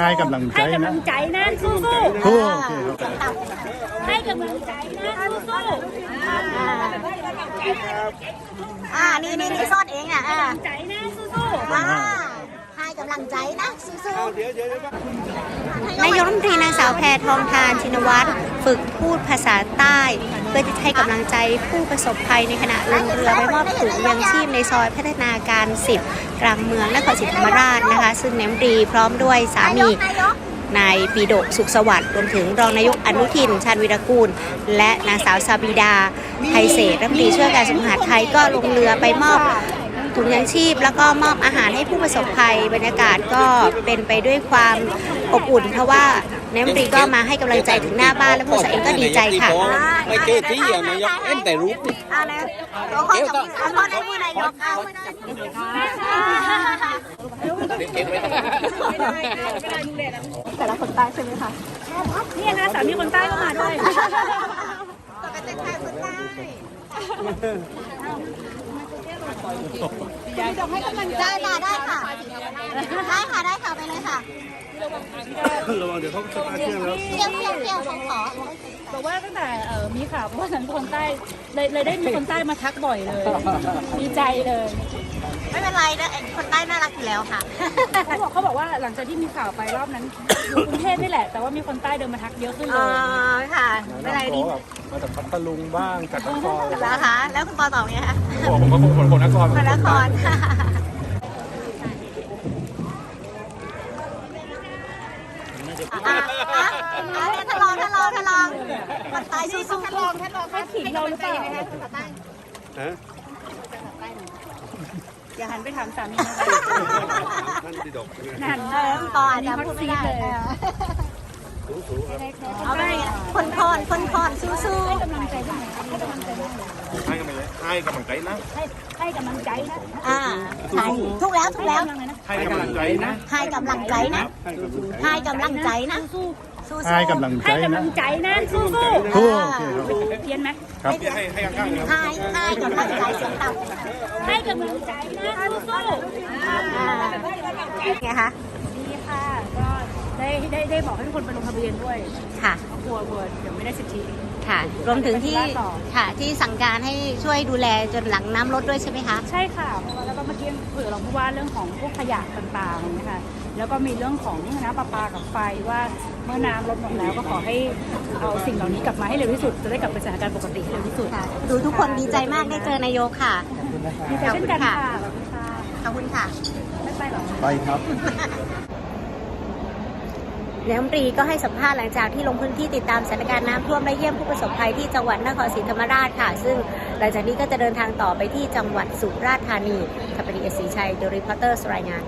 ให้กำลังใจให้กำนะลังใจนะสู้โอ้โอเคครับๆให้กำลังใจนะสู้อ่านี่นี่นี่ซ่อนเองอะอ่าๆใจนะสู้อ่าให้กำลังใจนะสู้ๆนายกรัฐมนตรีนางสาวแพทองทานชินวัตรฝึกพูดภาษาใต้ เพื่อจะให้กำลังใจผู้ประสบภัยในขณะลงเรือไปมอบถุงยังชีพในซอยพัฒนาการ 10 กลางเมืองนครศรีธรรมราชนะคะ ซึ่งนายกรัฐมนตรีพร้อมด้วยสามีนายปีโดกสุขสวัสดิ์รวมถึงรองนายกอนุทิน ชาญวิรกูล และนางสาวซาบีดา ไทยเศรษฐ์รัฐมนตรีช่วยการสุขภาไทยก็ลงเรือไปมอบ ถุงยังชีพ แล้วก็มอบอาหารให้ผู้ประสบภัย บรรยากาศก็เป็นไปด้วยความอบอุ่น เพราะว่านายกรัฐมนตรีก็มาให้กำลังใจถึงหน้าบ้านและผู้สาวเองก็ดีใจค่ะ ไม่เจอที่อะนายกเอ็นแต่รู้อ่านะขอขอขอขอได้ผู้นายกเอาไม่ได้ๆเนี่ยนะสามีคนใต้ก็มาด้วยปกติใครคนใต้ ได้ได้ค่ะได้ค่ะ ได้ค่ะได้ค่ะไปเลยค่ะ ระวังเดี๋ยวเขาจะมาเที่ยวแล้ว เที่ยวเที่ยวเที่ยวเขาขอ บอกว่าตั้งแต่เอ่อมีข่าวว่าสังคนใต้เลยเลยได้มีคนใต้มาทักบ่อยเลยดีใจเลยไม่เป็นไรนะคนใต้น่ารักอยู่แล้วค่ะ เขาบอกเขาบอกว่าหลังจากที่มีข่าวไปรอบนั้นอยู่กรุงเทพนี่แหละ แต่ว่ามีคนใต้เดินมาทักเยอะขึ้นเลอ๋อย ค่ะ จากพัทลุงบ้างจากนครนะคะแล้วคุณปอตอบไงคะผมก็คนคนนครพระนครค่ะอะอะอะทดลองทดลองทดลองคนตายสู้ๆทดลองทดลองเขาขิงเราหรือเปล่าฮะอย่าหันไปถามสามีนะคะท่านดิดกนั่นเออคุณปออาจจะพูดไม่ได้ เลยเออเอาไปคนคอนคนคอนสู้ๆกำลังใจได้ไหมให้กำลังใจได้ให้กันไปเลยให้กำลังใจนะให้ให้กำลังใจนะอ่าใช่ทุกแล้วทุกแล้วให้กำลังใจนะให้กำลังใจนะให้กำลังใจนะสู้สู้ให้กำลังๆใจให้กำลันะงใจนะสู้โอ้โอเคครับๆเพี้ยนไหมครับให้ให้ข้างๆให้ให้กำลังใจเสียงต่ำให้กำลังใจนะสู้ๆอ่าไงคะดีค่ะก็ ได้ได้ได้บอกให้ทุกคนไปลงทะเบียนด้วยค่ะ กลัวกลัวเดี๋ยวไม่ได้สิทธิ ค่ะ รวมถึงที่ไปที่บ้านต่อค่ะ ที่สั่งการให้ช่วยดูแลจนหลังน้ำลดด้วยใช่ไหมคะ ใช่ค่ะ แล้วก็เมื่อกี้คุยกับรองผู้ว่าเรื่องของพวกขยะต่างๆนะคะแล้วก็มีเรื่องของน้ำประปากับไฟว่าเมื่อน้ำลดลงแล้วก็ขอให้เอาสิ่งเหล่านี้กลับมาให้เร็วที่สุด จะได้กลับไปสถานการณ์ปกติให้เร็วที่สุดค่ะดูทุกคนดีใจมากได้เจอนายกค่ะดีใจเช่นกันค่ะขอบคุณค่ะ ไม่ไปหรอกไปครับ นายมรีก็ให้สัมภาษณ์หลังจากที่ลงพื้นที่ติดตามสถานการณ์น้ำท่วมและเยี่ยมผู้ประสบภัยที่จังหวัดนครศรีธรรมราชค่ะ ซึ่งหลังจากนี้ก็จะเดินทางต่อไปที่จังหวัดสุราษฎร์ธานีทัปรีเอศรีชัยโดรีพอตเตอร์สรายงาน